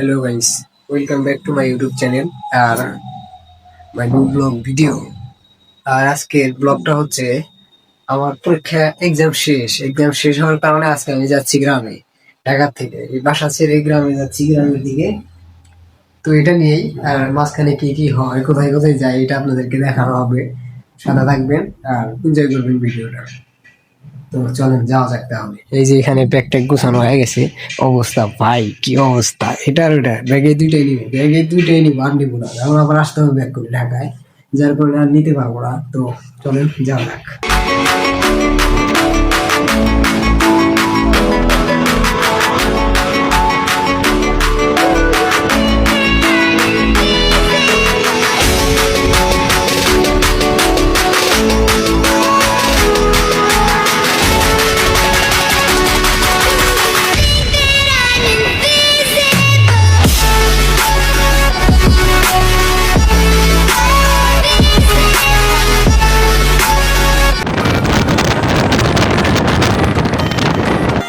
Hello guys welcome back to my YouTube channel R my new vlog video আর আজকের ব্লগটা হচ্ছে আমার পরীক্ষা এক্সাম শেষ। এক্সাম শেষ হওয়ার কারণে আজকে আমি যাচ্ছি গ্রামে, ঢাকার থেকে। এই বাসা ছেড়ে গ্রামে যাচ্ছি, গ্রামের দিকে। তো এটা নিয়েই আর মাঝখানে কি কি হয়, কোথায় কোথায় যায়, এটা আপনাদেরকে দেখানো হবে। সাদা থাকবেন আর এনজয় করবেন ভিডিওটা তো চলেন, যাওয়া যাক তাহলে। এই যে এখানে ব্যাগ ট্যাগ গোছানো হয়ে গেছে। অবস্থা, ভাই, কি অবস্থা? এটা আর ওটা, ব্যাগে দুইটাই নিব, ব্যাগে দুইটাই নিব, আর নিব না। এখন আবার আসতে হবে ব্যাগ করে ঢাকায়, যার কারণে আর নিতে পারব না। তো চলেন, যাওয়া যাক।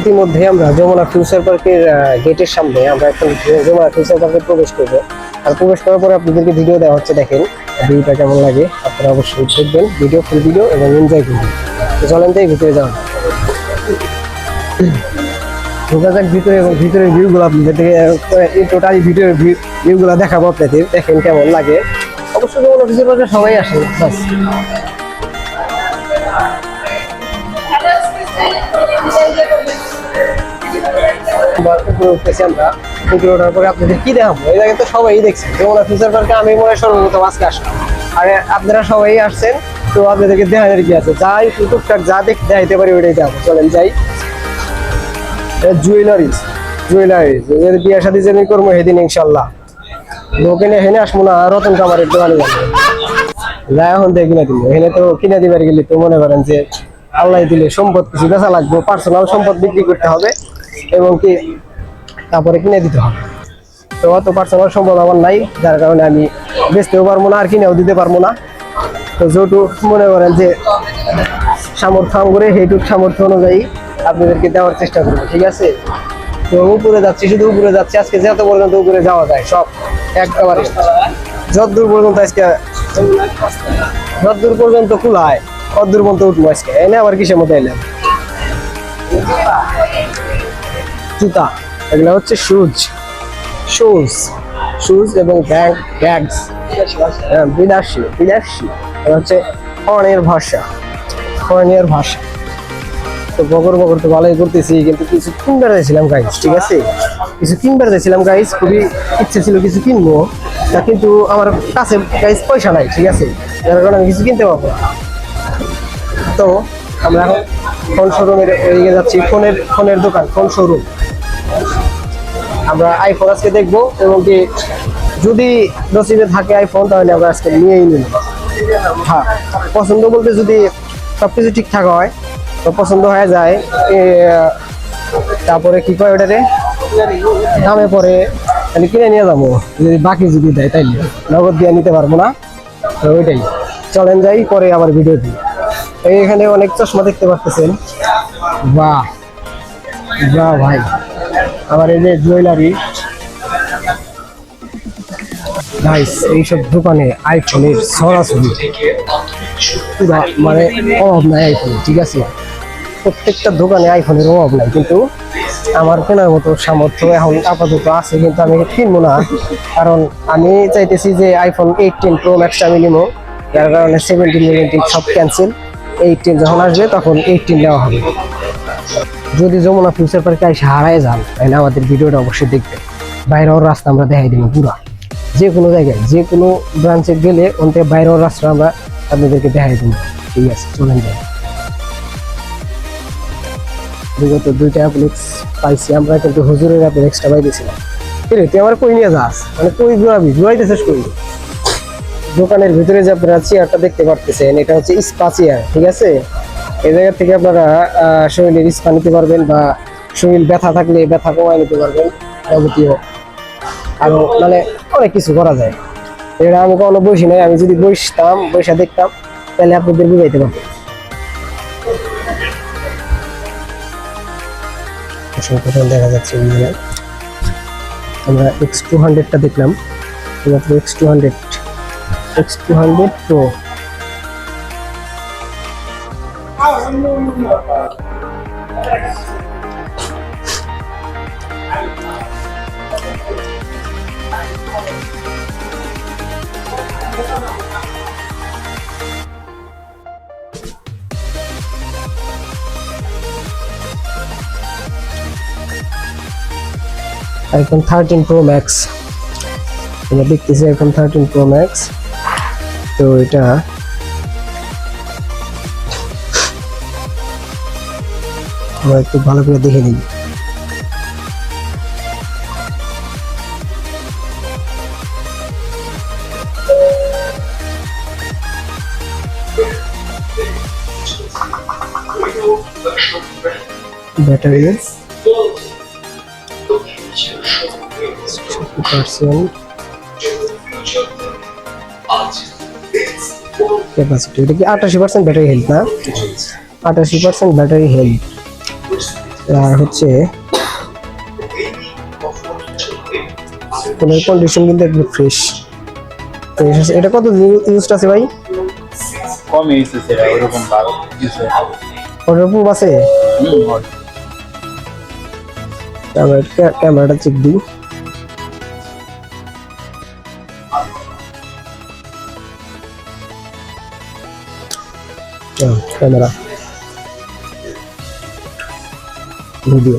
ইতিমধ্যে আমরা যমুনা ফিউচার পার্কের গেটের সামনে আমরা এখন যমুনা ফিউচার পার্কে প্রবেশ করব। আর প্রবেশ করার পরে আপনাদেরকে ভিডিও দেওয়া হচ্ছে, দেখেন। ভিডিওটা কেমন লাগে আপনারা অবশ্যই দেখবেন। ভিডিও ফুল ভিডিও এবং এনজয় করবেন। চলেন তাই ভিতরে যাক। ভিতরে এবং ভিতরের ভিউগুলো আপনাদেরকে টোটাল ভিডিওর ভিউগুলো দেখাবো আপনাদের। দেখেন কেমন লাগে। অবশ্যই যমুনা ফিউচার পার্কে সবাই আসে বাস। উপরে আমরা। ওঠার পরে আপনাদের কি দেখাবো? জায়গায় তো সবাই দেখছে। যেমন ফিউচার পার্কে আমি মনে হয় সর্বপ্রথম আজকে আসলাম। আর, আপনারা সবাই আসছেন, তো আপনাদেরকে কি আছে? যা একটু টুকটাক যা দেখাইতে পারি ওইটাই দেখাবো। চলেন যাই। জুয়েলারিজ জুয়েলারিজ বিয়ে সাথে আমি করব সেদিন ইনশাল্লাহ দোকানে হেনে আসব না রতন কামারের দোকানে যাব। এখন দিয়ে কিনে দিল এখানে তো কিনে দিবার গেলে তো মনে করেন যে আল্লাহ দিলে সম্পদ কিছু বেচা লাগবে পার্সোনাল সম্পদ বিক্রি করতে হবে। এবং কি তারপরে কিনে দিতে হবে। তো অত পার্সোনাল সম্পদ আমার নাই, যার কারণে আমি বেচতেও পারব না আর কিনেও দিতে পারব না। তো যেটুক মনে করেন যে সামর্থ্য করে সেইটুক সামর্থ্য অনুযায়ী আপনাদেরকে দেওয়ার চেষ্টা করব, ঠিক আছে? তো উপরে যাচ্ছি, শুধু উপরে যাচ্ছি, আজকে যত পর্যন্ত উপরে যাওয়া যায়, সব একেবারে। যতদূর পর্যন্ত আজকে যতদূর পর্যন্ত কুলায় কতদূর পর্যন্ত উঠবো আজকে, এনে আবার কিসের মধ্যে এলাম জুতা। এগুলো হচ্ছে শুজ শুজ শুজ এবং ব্যাগ ব্যাগস বিদেশি বিদেশি এটা হচ্ছে ফরেনের ভাষা। ফরেনের ভাষা। তো বগর বগর তো ভালোই করতেছি কিন্তু কিছু কিনবার যাইছিলাম গাইজ ঠিক আছে? কিছু কিনবার যাইছিলাম গাইজ খুবই ইচ্ছে ছিল কিছু কিনবো, তা কিন্তু আমার কাছে গাইজ পয়সা নাই, ঠিক আছে? যার কারণে আমি কিছু কিনতে পারব তো আমরা এখন ফোন শোরুমের এদিকে যাচ্ছি ফোনের ফোনের দোকান ফোন শোরুম আমরা আইফোন আজকে দেখব এবং কি যদি নসিবে থাকে আইফোন তাহলে আমরা আজকে নিয়েই নিব। হ্যাঁ পছন্দ বলতে যদি সবকিছু ঠিকঠাক হয়, তো পছন্দ হয়ে যায় তারপরে কি কয় ওটারে? দামে পরে, তাহলে কিনে নিয়ে যাব। যদি বাকি যদি দেয়, তাইলে। নগদ দিয়ে নিতে পারব না, তো ওইটাই। চলেন যাই, পরে আবার ভিডিও দিই। এখানে অনেক চশমা দেখতে পাচ্ছেন বাহ। বাহ ভাই। আবার এই যে জুয়েলারি। গাইস এইসব দোকানে আইফোনের সরাসরি পুরা মানে অভাব নাই আইফোন ঠিক আছে? প্রত্যেকটা দোকানে আইফোনের অভাব নাই, কিন্তু আমার কেনার মতো সামর্থ্য এখন আপাতত আছে, কিন্তু আমি কিনবো না। কারণ আমি চাইতেছি যে আইফোন এইটিন প্রো ম্যাক্সটা আমি নিবো, যার কারণে সেভেন্টিন সব ক্যান্সেল এইটিন যখন আসবে, তখন এইটিন নেওয়া হবে। যদি যমুনা ফিউচার পার্কে এসে হারায় যান, তাহলে আমাদের ভিডিওটা অবশ্যই দেখবেন। বাইরের রাস্তা আমরা দেখাই দিব পুরা। যে কোনো জায়গায়, যে কোনো ব্রাঞ্চে গেলে থেকে বাইরের রাস্তা আমরা আপনাদেরকে দেখাই দিব ঠিক আছে, চলেন যাই। বিগত দুইটা অ্যাপ্লিক্স পাইছি, আমরা কিন্তু হুজুরের অ্যাপ্লিক্সটা পাইতেছিলাম কিরে তুই আমার কই নিয়ে যাস? মানে কই ঘুরাবি? ঘুরাইতেছিস কই? দোকানের ভিতরে যে আপনারা চেয়ারটা দেখতে পারতেছেন, এটা হচ্ছে স্পা চেয়ার ঠিক আছে? এই জায়গা থেকে আপনারা আহ, শরীরের স্পা নিতে পারবেন বা শরীর ব্যথা থাকলে ব্যথা কমায় নিতে পারবেন যাবতীয় আরও মানে অনেক কিছু করা যায়। এটা আমি কখনো বসি নাই আমি যদি বসতাম বসে দেখতাম তাহলে আপনাদের বুঝাইতে পারতাম। দেখা যাচ্ছে আমরা এক্স টু হান্ড্রেডটা দেখলাম X two hundred X two hundred pro iPhone thirteen pro max আমরা দেখতেছি আইফোন থার্টিন প্রো ম্যাক্স তো এটা আমরা একটু ভালো করে দেখে নিই। ক্যাপাসিটি এটা কি আটাশি পার্সেন্ট ব্যাটারি হেলথ না? আটাশি পার্সেন্ট ব্যাটারি হেলথ আর হচ্ছে ফোনের কন্ডিশন কিন্তু একদম ফ্রেশ ফ্রেশ আছে এটা কত ইউজড আছে ভাই? কম ইউজ সেটা ওরকম ভালো ইউজ অর্ডার আছে? ক্যামেরাটা চেক দিই। হ্যাঁ, ক্যামেরা ভিডিও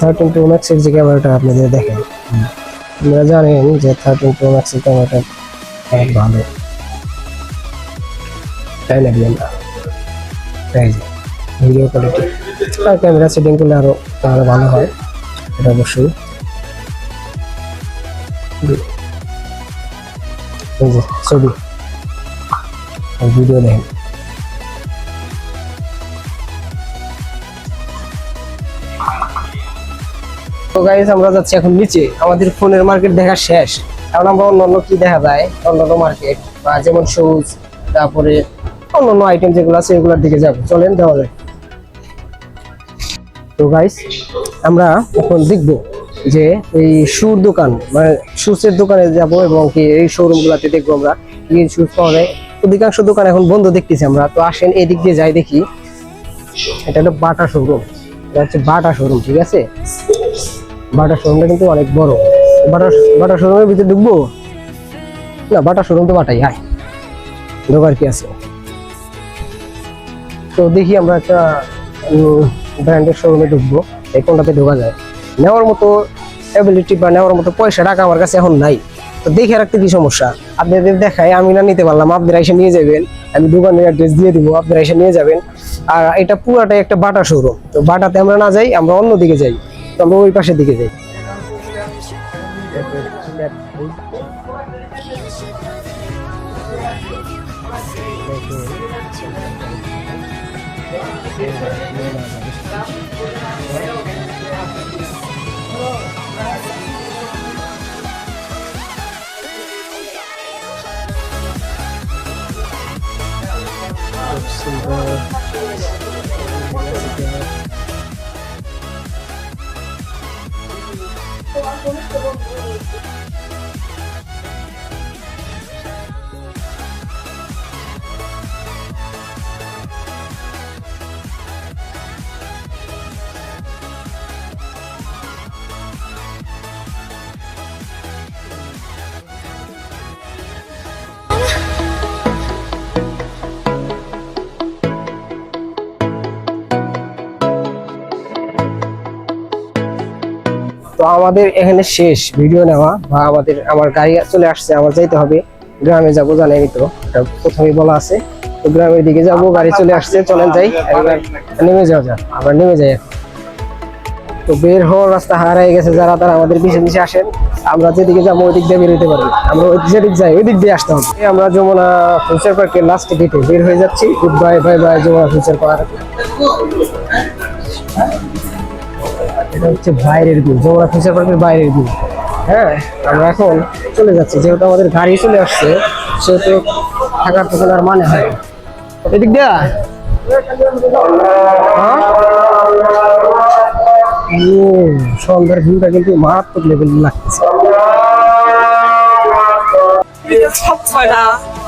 থার্টিন প্রো ম্যাক্সের যে ক্যামেরাটা আপনাদের দেখেন আপনারা জানেন যে থার্টিন প্রো ম্যাক্সের ক্যামেরাটা অনেক ভালো। তাই না। না যে ভিডিও কোয়ালিটি আর ক্যামেরা সেটিং করলে আরও আরও ভালো হয়, এটা অবশ্যই। এই ছবি। ভিডিও দেখেন। তো গাইজ আমরা যাচ্ছি এখন নিচে। আমাদের ফোনের মার্কেট দেখা শেষ। এখন আমরা অন্য অন্য কি দেখা যায়? অন্য মার্কেট বা যেমন শুজ তারপরে অন্য অন্য আইটেম যেগুলো আছে এগুলোর দিকে যাব। চলেন দেওয়া তো গাইস আমরা এখন দেখব যে এই শুর দোকান মানে শুজের দোকানে যাব এবং কি এই শোরুম গুলাতে দেখব আমরা কি শুজ পাওয়া যায়। অধিকাংশ দোকান এখন বন্ধ দেখতেছি আমরা। তো আসেন এদিক দিয়ে যাই দেখি। এটা হলো বাটা শোরুম এটা হচ্ছে বাটা শোরুম ঠিক আছে? বাটা শোরুমটা কিন্তু অনেক বড়। বাটা বাটা শোরুমের ভিতরে ঢুকবো? না, বাটা শোরুম তো বাটাই আয় ঢোকার কি আছে? তো দেখি আমরা একটা ব্র্যান্ডের শোরুমে ঢুকবো। এই কোনটাতে ঢোকা যায়? নেওয়ার মতো অ্যাবিলিটি বা নেওয়ার মতো পয়সা টাকা আমার কাছে এখন নাই। তো দেখে রাখতে কি সমস্যা? আপনাদের দেখায়, আমি না নিতে পারলাম, আপনারা এসে নিয়ে যাবেন। আমি দোকানের অ্যাড্রেস দিয়ে দিব, আপনারা এসে নিয়ে যাবেন। আর এটা পুরাটাই একটা বাটা শোরুম তো বাটাতে আমরা না যাই, আমরা অন্য দিকে যাই। তো আমরা ওই পাশের দিকে যাই। помощь, чтобы он был э, তো আমাদের এখানে শেষ ভিডিও নেওয়া বা আমাদের আমার গাড়ি চলে আসছে, আমার যাইতে হবে। গ্রামে যাব জানেনি তো। এটা প্রথমেই বলা আছে। তো গ্রামের দিকে যাব, গাড়ি চলে আসছে, চলেন যাই। নেমে যাওয়া যাক, আবার নেমে যাই তো বের হওয়ার রাস্তা হারাই গেছে, যারা তারা আমাদের পিছিয়ে পিছিয়ে আসেন, আমরা যেদিকে যাব ওই দিক দিয়ে বেরোতে পারি আমরা ওই যেদিক যাই ওই দিক দিয়ে আসতে হবে। আমরা যমুনা ফিউচার পার্কের লাস্ট গেটে বের হয়ে যাচ্ছি। Good bye bye bye Jamuna Future Park. এটা হচ্ছে বাইরের ভিউ যমুনা ফিউচার পার্কের বাইরের ভিউ হ্যাঁ আমরা এখন চলে যাচ্ছি। যেহেতু আমাদের গাড়ি চলে আসছে, সেহেতু থাকার তো আর মানে হয় এদিক দিয়া। হ্যাঁ? সন্ধ্যার ভিউটা কিন্তু মারাত্মক লেভেল লাগছে।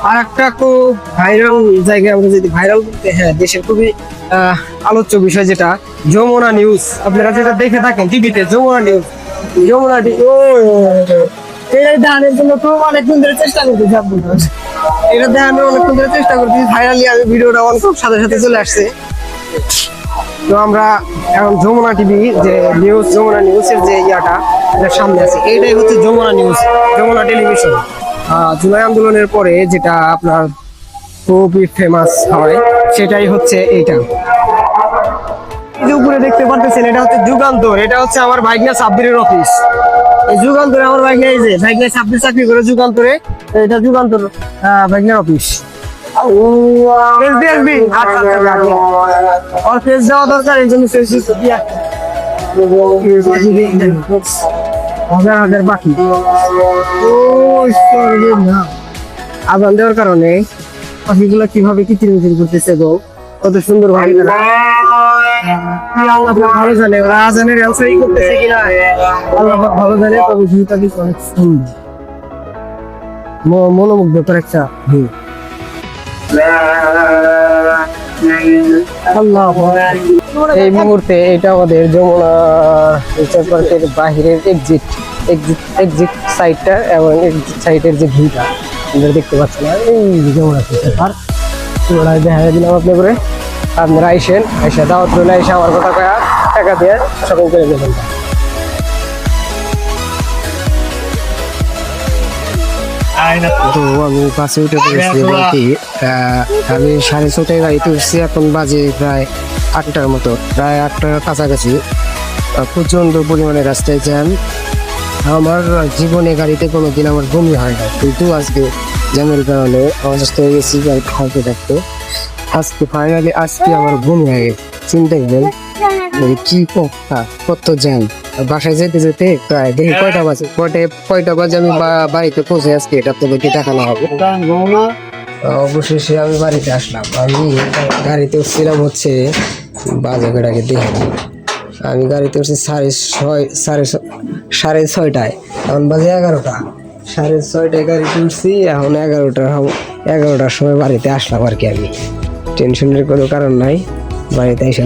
আর একটা খুব ভাইরাল জায়গায় আমরা যদি ভাইরাল বলতে হ্যাঁ দেশের খুবই আলোচ্য বিষয় যেটা, যমুনা নিউজ আপনারা যেটা দেখে থাকেন টিভিতে যমুনা নিউজ যমুনা জন্য চেষ্টা আপনার এটা চেষ্টা খুব সাথে সাথে চলে আসছে। তো আমরা এখন যমুনা টিভি যে নিউজ যমুনা নিউজের যে সামনে আছে। এইটাই হচ্ছে Jamuna news Jamuna television July আন্দোলনের পরে যেটা আপনার খুবই ফেমাস হয় সেটাই হচ্ছে এইটা। এই যে উপরে দেখতে পারতেছেন এটা হচ্ছে যুগান্তর এটা হচ্ছে আমার ভাইগনা সাব্বিরের অফিস এই যুগান্তরে আমার ভাইগনা এই যে ভাইগনা সাব্বির চাকরি করে যুগান্তরে এটা যুগান্তর ভাইগনার অফিস আসবি আচ্ছা, আচ্ছা, আচ্ছা। ফেস দেওয়া দরকার এই জন্য ফেস দিয়া হাজার হাজার বাকি। ওই সরি না। আজান দেওয়ার কারণে পাখিগুলো কীভাবে কিচির মিচির করতেছে গো? কত সুন্দর ভাবে আল্লাহ ভালো জানে ওরা আজানের অ্যান্সারই করতেছে কিনা। আল্লাহ ভালো জানে তবে ভিউটা কিন্তু অনেক সুন্দর। মনোমুগ্ধকর একটা ভিউ আল্লাহ এই মুহূর্তে এটা আমাদের যমুনা ফিউচার পার্কের বাহিরের এক্সিট এক্সিট এক্সিট সাইডটা এবং এক্সিট সাইডের যে ভিউটা আপনারা দেখতে পাচ্ছেন এই যমুনা ফিউচার পার্ক পুরোটা দেখা দিলাম আপনি করে আপনারা আইসেন আইসা দাওয়াত রইলে এসে আমার কথা কয়া টাকা দিয়ে শপিং করে। দেবেন তো। আমি বাসে উঠে পড়েছি বলতে আমি সাড়ে ছটায় গাড়িতে উঠছি এখন বাজে প্রায় আটটার মতো প্রায় আটটার কাছাকাছি। আহ, প্রচণ্ড পরিমাণে রাস্তায় জ্যাম। আমার জীবনে গাড়িতে কোনো দিন আমার বমি হয় না কিন্তু আজকে জ্যামের কারণে অসুস্থ হয়ে গেছি গাড়ি খাওয়াতে থাকতে। আজকে ফাইনালি আজকে আমার বমি হয়ে গেছে। চিন্তা করেন কি কথা? কত জ্যাম? বাসায় যেতে যেতে দেখি কয়টা বাজে? কয়টা কয়টা বাজে আমি বাড়িতে পৌঁছে আজকে এটা দেখানো হবে। অবশেষে আমি বাড়িতে আসলাম। আমি গাড়িতে উঠছিলাম হচ্ছে বাজে দেখে আমি গাড়িতে উঠছি সাড়ে ছয় সাড়ে সাড়ে ছয়টায়। এখন বাজে এগারোটা। সাড়ে ছয়টায় গাড়িতে উঠছি। এখন এগারোটার এগারোটার সময় বাড়িতে আসলাম আর কি আমি। টেনশনের কোনো কারণ নাই। বাড়িতে এসে